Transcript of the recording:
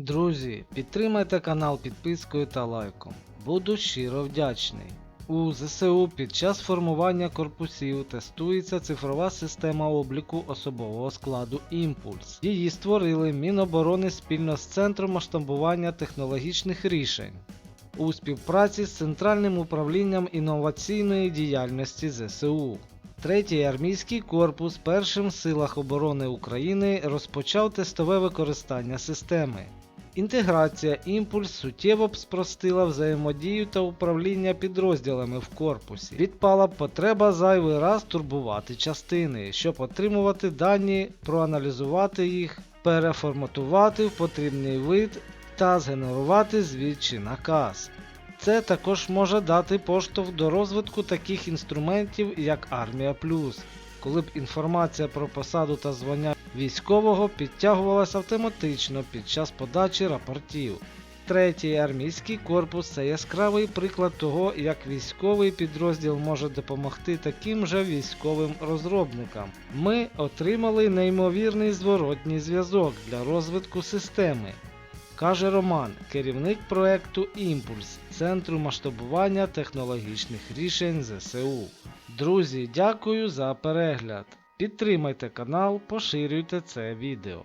Друзі, підтримайте канал підпискою та лайком. Буду щиро вдячний. У ЗСУ під час формування корпусів тестується цифрова система обліку особового складу Імпульс. Її створили Міноборони спільно з Центром масштабування технологічних рішень у співпраці з Центральним управлінням інноваційної діяльності ЗСУ. Третій армійський корпус першим в силах оборони України розпочав тестове використання системи. Інтеграція імпульс суттєво б спростила взаємодію та управління підрозділами в корпусі. Відпала б потреба зайвий раз турбувати частини, щоб отримувати дані, проаналізувати їх, переформатувати в потрібний вид та згенерувати звіт чи наказ. Це також може дати поштовх до розвитку таких інструментів, як Армія Плюс, коли б інформація про посаду та звання військового підтягувалася автоматично під час подачі рапортів. Третій армійський корпус це яскравий приклад того, як військовий підрозділ може допомогти таким же військовим розробникам. Ми отримали неймовірний зворотній зв'язок для розвитку системи каже Роман, керівник проекту Імпульс Центру масштабування технологічних рішень ЗСУ. Друзі, дякую за перегляд. Підтримайте канал, поширюйте це відео.